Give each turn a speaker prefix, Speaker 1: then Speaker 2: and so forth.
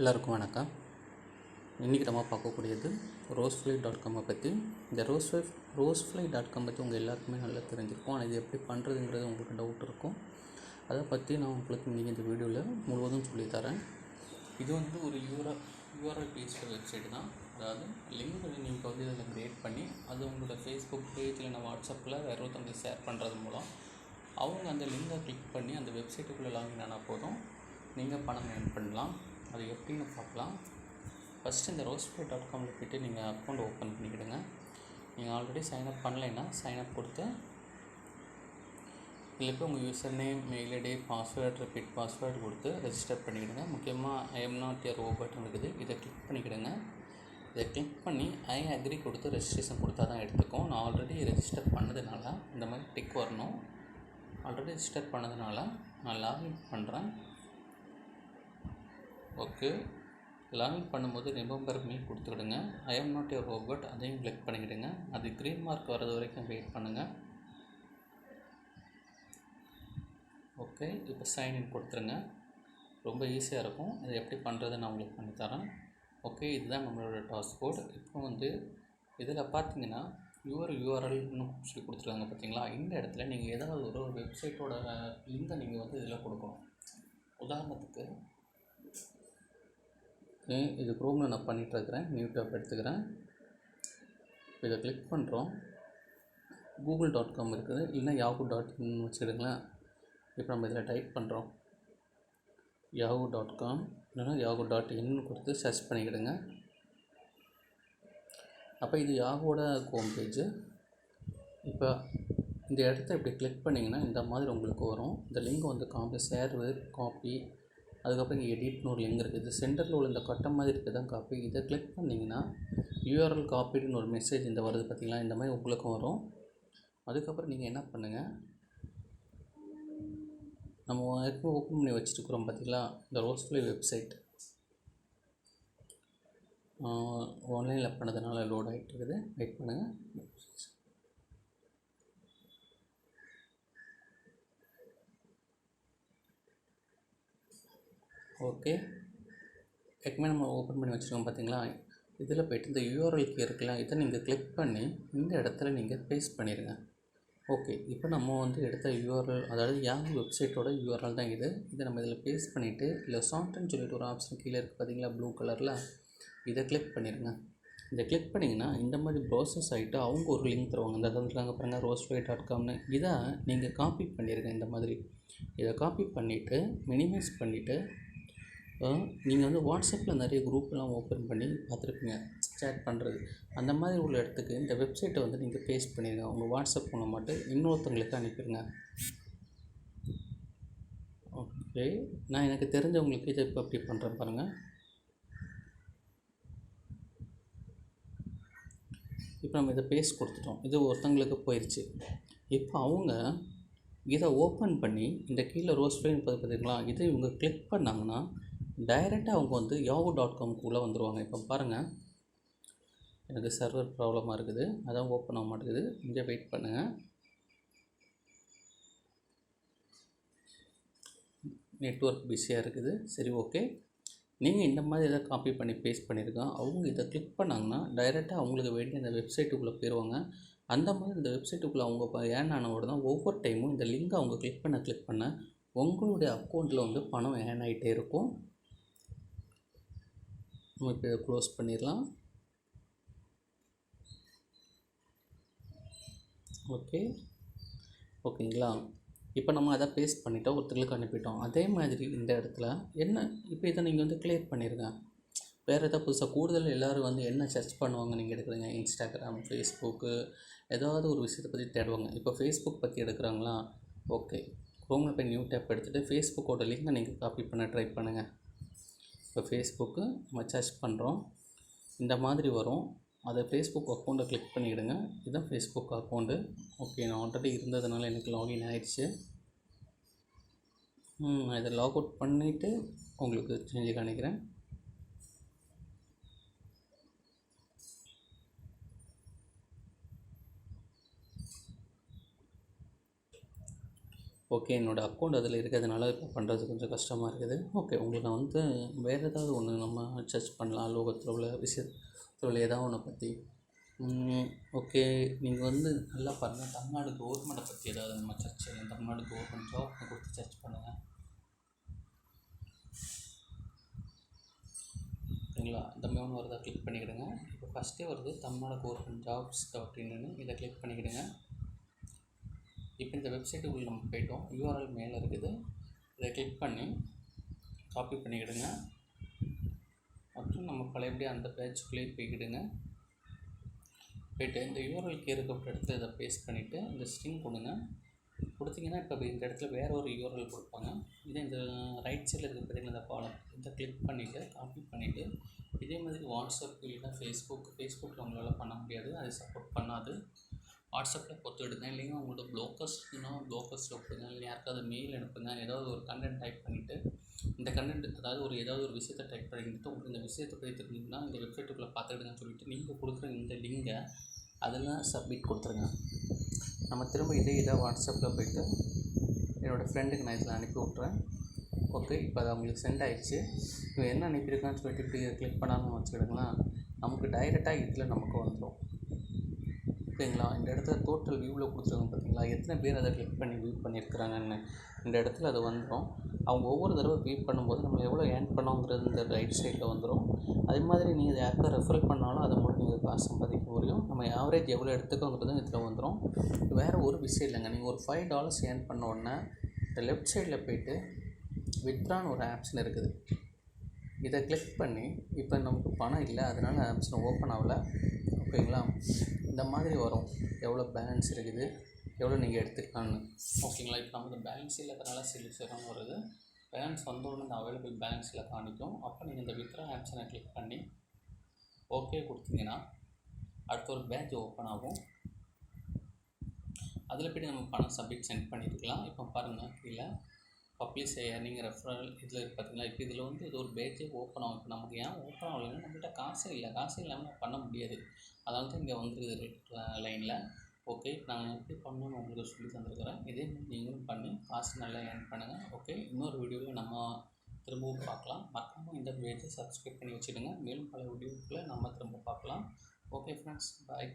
Speaker 1: எல்லாருக்கும் வணக்கம். இன்றைக்கி நம்ம பார்க்கக்கூடியது ரோஸ்ஃப்ளை டாட் காமை பற்றி இந்த ரோஸ்ஃப்ளை ரோஸ்ஃப்ளை டாட் காம் பற்றி உங்கள் எல்லாருக்குமே நல்லா தெரிஞ்சிருக்கும். ஆனால் இது எப்படி பண்ணுறதுங்கிறது உங்களுக்கு டவுட் இருக்கும். அதை பற்றி நான் உங்களுக்கு இன்றைக்கி இந்த வீடியோவில் முழுவதும் சொல்லித்தரேன் இது வந்து ஒரு யூஆர் யூஆர்எல் பேஸ்டு வெப்சைட் தான். அதாவது லிங்க் நீங்கள் வந்து இதில் க்ரியேட் பண்ணி அது உங்களோட ஃபேஸ்புக் பேஜ் இல்லைனா வாட்ஸ்அப்பில் வேறு ஒருத்தவங்களுக்கு ஷேர் பண்ணுறது மூலம் அவங்க அந்த லிங்கை கிளிக் பண்ணி அந்த வெப்சைட்டுக்குள்ளே லாகின் ஆனால் போதும். நீங்கள் பணம் ஏர்ன் பண்ணலாம். அது எப்படின்னு பார்க்கலாம்? ஃபஸ்ட்டு இந்த ரோஸ்பே டாட் காமில் போய்ட்டு நீங்கள் அக்கௌண்ட் ஓப்பன் பண்ணிக்கிடுங்க. நீங்கள் ஆல்ரெடி சைன்அப் பண்ணலைன்னா சைன்அப் கொடுத்து இல்லை போய் உங்கள் user name mail ID password repeat password கொடுத்து ரெஜிஸ்டர் பண்ணிக்கிடுங்க. முக்கியமாக I am am not year ரோபோட்னு இருக்குது இதை கிளிக் பண்ணிக்கிடுங்க. இதை கிளிக் பண்ணி ஐ அக்ரி கொடுத்து ரெஜிஸ்ட்ரேஷன் கொடுத்தா தான் எடுத்துக்கும். நான் ஆல்ரெடி ரெஜிஸ்டர் பண்ணதுனால இந்த மாதிரி டிக் வரணும். ஆல்ரெடி ரெஜிஸ்டர் பண்ணதுனால நான் லாகின் பண்ணுறேன் ஓகே. லாகின் பண்ணும்போது remember me கொடுத்துக்கிடுங்க I am not your robot அதையும் கிளிக் பண்ணிக்கிடுங்க அது க்ரீன் மார்க் வர்றது வரைக்கும் வெயிட் பண்ணுங்கள் ஓகே. இப்போ சைன்இன் கொடுத்துருங்க. ரொம்ப ஈஸியாக இருக்கும். இது எப்படி பண்ணுறதை நான் உங்களுக்கு பண்ணித்தரேன் ஓகே. இதுதான் நம்மளோட டாஸ்க் கோட் இப்போ வந்து இதில் பார்த்தீங்கன்னா யுவர் யூஆர்எல்னு சொல்லி கொடுத்துருக்காங்க பார்த்தீங்களா? இந்த இடத்துல நீங்கள் ஏதாவது ஒரு வெப்சைட்டோட லிங்கை நீங்கள் வந்து இதில் கொடுக்கணும். உதாரணத்துக்கு இது க்ரோமில் நான் பண்ணிகிட்ருக்கிறேன் நியூ டேப் எடுத்துக்கிறேன். இதை கிளிக் பண்ணுறோம் கூகுள் டாட் காம் இருக்குது. இல்லைன்னா யாகு டாட் இன் வச்சுக்கிடுங்களேன் இப்போ நம்ம இதில் டைப் பண்ணுறோம் யாகு டாட் காம் இல்லைன்னா யாகு டாட் இன்னு கொடுத்து சர்ச் பண்ணிக்கிடுங்க. அப்போ இது யாகோட ஹோம் பேஜு இப்போ இந்த இடத்த இப்படி கிளிக் பண்ணிங்கன்னா இந்த மாதிரி உங்களுக்கு வரும். இந்த லிங்க் வந்து காம்பி சேர்வு காப்பி அதுக்கப்புறம் இங்கே எடிட்னு ஒரு லிங்க் இருக்குது சென்டரில் உள்ள இந்த கட்டம் மாதிரி இருக்குது தான் காப்பி இதை கிளிக் பண்ணிங்கன்னா யூஆர்எல் காப்பீடுன்னு ஒரு மெசேஜ் இந்த வருது பார்த்திங்களா? இந்த மாதிரி உங்களுக்கும் வரும். அதுக்கப்புறம் நீங்கள் என்ன பண்ணுங்கள் நம்ம ஏற்கனவே ஓப்பன் பண்ணி வச்சுருக்குறோம் பார்த்தீங்களா? இந்த ரோஸ்ப்ளே வெப்சைட் ஆன்லைனில் பண்ணதுனால லோட் ஆகிட்டு இருக்குது. வெயிட் பண்ணுங்கள் ஓகே. ஏற்கனவே நம்ம ஓப்பன் பண்ணி வச்சுருக்கோம் பார்த்தீங்களா இதில் போய்ட்டு இந்த யூஆர்எல்க்கு இருக்குல்ல இதை நீங்கள் கிளிக் பண்ணி இந்த இடத்துல நீங்கள் பேஸ்ட் பண்ணிடுங்க ஓகே. இப்போ நம்ம வந்து எடுத்த யூஆர்எல் அதாவது யாங் வெப்சைட்டோட யூஆர்எல் தான் இது. இதை நம்ம இதில் பேஸ்ட் பண்ணிவிட்டு இல்லை சாஃப்ட்னு சொல்லிட்டு ஒரு ஆப்ஷன் கீழே இருக்குது பார்த்தீங்களா ப்ளூ கலரில் இதை கிளிக் பண்ணிடுங்க இதை கிளிக் பண்ணிங்கன்னா இந்த மாதிரி ப்ராசஸ் ஆகிட்டு அவங்க ஒரு லிங்க் தருவாங்க. இந்த தந்துருக்காங்க பாருங்கள் ரோஸ்வே டாட் காம்னு இதை நீங்கள் காப்பி பண்ணிடுங்க இந்த மாதிரி. இதை காப்பி பண்ணிவிட்டு மினிமைஸ் பண்ணிவிட்டு நீங்கள் வந்து வாட்ஸ்அப்பில் நிறைய குரூப்லாம் ஓப்பன் பண்ணி பார்த்துருப்பீங்க சேட் பண்ணுறது அந்த மாதிரி உள்ள இடத்துக்கு இந்த வெப்சைட்டை வந்து நீங்கள் பேஸ்ட் பண்ணிடுங்க உங்கள் வாட்ஸ்அப் மூலம் மட்டும் இன்னொருத்தவங்களுக்கு அனுப்பிடுங்க ஓகே. நான் எனக்கு தெரிஞ்சவங்களுக்கு இதை இப்போ அப்படி பண்ணுறேன் பாருங்கள் இப்போ நம்ம இதை பேஸ்ட் கொடுத்துட்டோம். இது ஒருத்தங்களுக்கு போயிடுச்சு இப்போ அவங்க இதை ஓப்பன் பண்ணி இந்த கீழே ரோஸ் ஃப்ளைன் பார்த்தீங்களா இதை இவங்க கிளிக் பண்ணாங்கன்னா டைரெக்டாக அவங்க வந்து யாவோ டாட் காம்குள்ளே வந்துடுவாங்க இப்போ பாருங்கள் எனக்கு சர்வர் ப்ராப்ளமாக இருக்குது. அதான் ஓப்பன் ஆக மாட்டேங்குது. இங்கே வெயிட் பண்ணுங்கள் நெட்ஒர்க் பிஸியாக இருக்குது. சரி ஓகே நீங்கள் இந்த மாதிரி எதாவது காப்பி பண்ணி பேஸ்ட் பண்ணியிருக்கோம் அவங்க இதை கிளிக் பண்ணாங்கன்னா டைரெக்டாக அவங்களுக்கு வேண்டிய அந்த வெப்சைட்டுக்குள்ளே போயிடுவாங்க அந்த மாதிரி இந்த வெப்சைட்டுக்குள்ளே அவங்க ஏன் ஆனவோட தான் ஒவ்வொரு டைமும் இந்த லிங்கை அவங்க கிளிக் பண்ண கிளிக் பண்ண உங்களுடைய அக்கௌண்ட்டில் வந்து பணம் ஏன் ஆகிட்டே இருக்கும். நம்ம இப்போ இதை க்ளோஸ் பண்ணிடலாம். ஓகே. ஓகேங்களா? இப்போ நம்ம அதை பேஸ்ட் பண்ணிட்டோம் ஒருத்தருக்கு அனுப்பிட்டோம். அதே மாதிரி இந்த இடத்துல என்ன இப்போ இதை நீங்கள் வந்து கிளியர் பண்ணிடுங்க வேறு எதாவது புதுசாக கூடுதல் எல்லோரும் வந்து என்ன சர்ச் பண்ணுவாங்க நீங்கள் எடுக்கிறீங்க? இன்ஸ்டாகிராம் ஃபேஸ்புக்கு ஏதாவது ஒரு விஷயத்தை பற்றி தேடுவாங்க. இப்போ ஃபேஸ்புக் பற்றி எடுக்கிறாங்களா? ஓகே. க்ரோமில் போய் நியூ டேப் எடுத்துகிட்டு ஃபேஸ்புக்கோட லிங்கை நீங்கள் காப்பி பண்ண ட்ரை பண்ணுங்கள் இப்போ ஃபேஸ்புக்கு நம்ம சர்ச் பண்ணுறோம் இந்த மாதிரி வரும். அதை ஃபேஸ்புக் அக்கௌண்ட்டை கிளிக் பண்ணிவிடுங்க இதுதான் ஃபேஸ்புக் அக்கௌண்ட்டு ஓகே நான் ஆல்ரெடி இருந்ததுனால எனக்கு லாகின் ஆகிடுச்சு நான் இதை லாக் அவுட் பண்ணிவிட்டு உங்களுக்கு செஞ்சு காணிக்கிறேன் ஓகே என்னோடய அக்கௌண்ட் அதில் இருக்கிறதுனால இப்போ பண்ணுறது கொஞ்சம் கஷ்டமாக இருக்குது. ஓகே உங்களுக்கு நான் வந்து வேறு ஏதாவது ஒன்று நம்ம சர்ச் பண்ணலாம் லோகத்தில் உள்ள விஷயத்தில் உள்ள ஏதாவது ஒன்றை பற்றி ஓகே நீங்கள் வந்து நல்லா பாருங்கள் தமிழ்நாடு கவர்மெண்ட்டை பற்றி ஏதாவது நம்ம சர்ச் செய்யலாம். தமிழ்நாடு கவர்மெண்ட் ஜாப் கொடுத்து சர்ச் பண்ணுங்கள் ஓகேங்களா இந்த மேம் வருதா கிளிக் பண்ணிக்கிடுங்க. இப்போ ஃபஸ்ட்டே வருது தமிழ்நாடு கவர்மெண்ட் ஜாப்ஸ் அப்படின்னு. இதை கிளிக் பண்ணிக்கிடுங்க. இப்போ இந்த வெப்சைட்டுக்குள்ளே நம்ம போய்ட்டோம். யூஆர்எல் மேலே இருக்குது. இதை கிளிக் பண்ணி காப்பி பண்ணிக்கிடுங்க. மற்றும் நம்ம பழையபடியே அந்த பேஜுக்குள்ளேயே போய்க்கிடுங்க. போயிட்டு இந்த யூஆர்எல் இருக்கப்பட்ட இடத்துல இதை பேஸ்ட் பண்ணிவிட்டு இந்த ஸ்ட்ரிங் கொடுங்க. கொடுத்தீங்கன்னா இப்போ இந்த இடத்துல வேறு ஒரு யூஆர்எல் கொடுப்பாங்க. இதே இந்த ரைட் சைடில் இருக்க பார்த்தீங்கன்னா இந்த பாலம் இதை கிளிக் பண்ணிவிட்டு காப்பி பண்ணிவிட்டு இதே மாதிரி வாட்ஸ்அப் இல்லைன்னா ஃபேஸ்புக் ஃபேஸ்புக்கில் உங்களால் பண்ண முடியாது. அது சப்போர்ட் பண்ணாது. வாட்ஸ்அப்பில் பொறுத்து விடுங்க. இல்லைங்க உங்களோட ப்ளோக்கர்ஸ்னா ப்ளோக்கர்ஸில் கொடுங்க இல்லை யாருக்காவது மெயில் அனுப்புங்க. ஏதாவது ஒரு கண்டென்ட் டைப் பண்ணிவிட்டு இந்த கண்டென்ட் அதாவது ஒரு ஏதாவது ஒரு விஷயத்தை டைப் பண்ணிட்டு உங்களுக்கு இந்த விஷயத்தை பற்றி தெரிஞ்சிங்கன்னா இந்த வெப்சைட்டுக்குள்ளே பார்த்துக்கிடுங்கன்னு சொல்லிட்டு நீங்கள் கொடுக்குற இந்த லிங்கை அதில் சப்மிட் கொடுத்துருங்க. நம்ம திரும்ப இதே இதாக வாட்ஸ்அப்பில் போயிட்டு என்னோடய ஃப்ரெண்டுக்கு நான் இதில் அனுப்பி விட்றேன் ஓகே இப்போ அது அவங்களுக்கு சென்ட் ஆகிடுச்சு இவன் என்ன அனுப்பியிருக்கான்னு சொல்லிட்டு இப்படி கிளிக் பண்ணாமல் வச்சுக்கிடுங்களேன். நமக்கு டைரெக்டாக இதில் நமக்கு வந்துடும் ஓகேங்களா இந்த இடத்துல டோட்டல் வியூவில் கொடுத்துருக்காங்க பார்த்தீங்களா எத்தனை பேர் அதை கிளிக் பண்ணி வியூ பண்ணியிருக்கிறாங்கன்னு. இந்த இடத்துல அது வந்துடும் அவங்க ஒவ்வொரு தடவை வியூ பண்ணும்போது நம்ம எவ்வளோ ஏர்ன் பண்ணோங்கிறது இந்த ரைட் சைடில் வந்துடும் அதே மாதிரி நீங்கள் இதை யாருக்கா ரெஃபர் பண்ணாலும் அதை மூலம் நீங்கள் காசு சம்பாதிக்க முடியும். நம்ம ஆவரேஜ் எவ்வளோ எடுத்துக்கோங்கிறது இதில் வந்துடும் வேறு ஒரு விஷயம் இல்லைங்க. நீங்கள் ஒரு ஃபைவ் டாலர்ஸ் ஏர்ன் பண்ண உடனே இந்த லெஃப்ட் சைடில் போயிட்டு வித்ரான்னு ஒரு ஆப்ஷன் இருக்குது. இதை கிளிக் பண்ணி இப்போ நமக்கு பணம் இல்லை. அதனால் ஆப்ஷன் ஓப்பன் ஆகலை. ஓகேங்களா? இந்த மாதிரி வரும். எவ்வளோ பேலன்ஸ் இருக்குது? எவ்வளோ நீங்கள் எடுத்துக்கலான்னு ஓகேங்களா இப்போ நமக்கு பேலன்ஸ் இல்லாதனால சில சிரமம் வருது? பேலன்ஸ் வந்தோடனே இந்த அவைலபிள் பேலன்ஸில் காணிக்கும். அப்போ நீங்கள் இந்த வித்ரா ஆப்ஷனை கிளிக் பண்ணி ஓகே கொடுத்தீங்கன்னா அடுத்த ஒரு பேட்ச் ஓப்பன் ஆகும். அதில் போய்ட்டு நம்ம பணம் சப்மிட் சென்ட் பண்ணியிருக்கலாம் இப்போ பாருங்கள் கீழே பப்ளிஷ் நீங்கள் ரெஃபரல் இதில் பார்த்தீங்களா? இப்போ இதில் வந்து இது ஒரு பேஜே ஓப்பன் ஆகும். இப்போ நமக்கு ஏன் ஓப்பன் ஆகலைன்னா நம்மகிட்ட காசே இல்லை. காசே இல்லாமல் பண்ண முடியாது. அதனால தான் இங்கே வந்துருக்குது ரெட் லைனில் ஓகே நான் எப்படி பண்ணணும்னு உங்களுக்கு சொல்லி தந்துருக்குறேன். இதே மாதிரி நீங்களும் பண்ணி காசு நல்லா ஏர்ன் பண்ணுங்கள் ஓகே இன்னொரு வீடியோவில் நம்ம திரும்பவும் பார்க்கலாம். மறக்காமல் இந்த பேஜை சப்ஸ்கிரைப் பண்ணி வச்சுடுங்க. மேலும் பல வீடியோக்களை நம்ம திரும்ப பார்க்கலாம். Okay friends bye